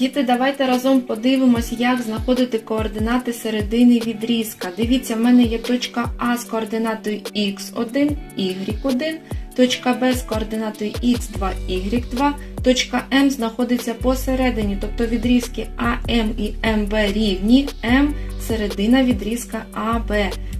Діти, давайте разом подивимось, як знаходити координати середини відрізка. Дивіться, в мене є точка А з координатою x1, y1, точка Б з координатою x2, y2, точка М знаходиться посередині, тобто відрізки АМ і МВ рівні, М середина відрізка АБ.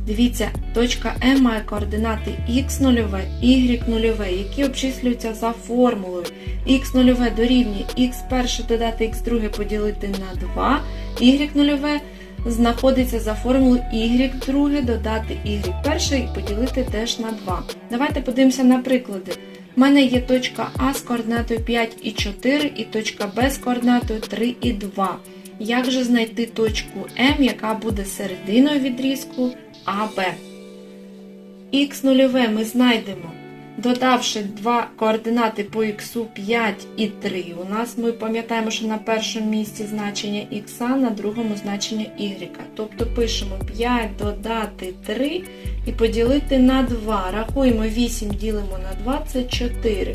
Дивіться, точка М має координати x0, y0, які обчислюються за формулою. x0 дорівнює x1 додати x2 поділити на 2, y0 знаходиться за формулою y2 додати y1 і поділити теж на 2. Давайте подивимося на приклади. У мене є точка А з координатою 5 і 4 і точка Б з координатою 3 і 2. Як же знайти точку М, яка буде серединою відрізку АБ? Х0 ми знайдемо, додавши два координати по х 5 і 3. У нас ми пам'ятаємо, що на першому місці значення х, на другому значення y. Тобто пишемо 5 додати 3 і поділити на 2. Рахуємо 8 ділимо на 2 це 4.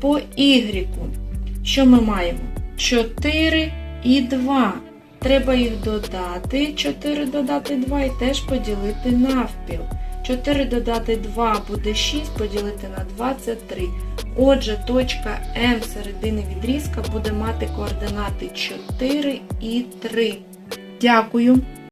По y. Що ми маємо? 4 і 2. Треба їх додати. 4 додати 2 і теж поділити навпіл. 4 додати 2 буде 6, поділити на 2 це 3. Отже, точка М середини відрізка буде мати координати 4 і 3. Дякую.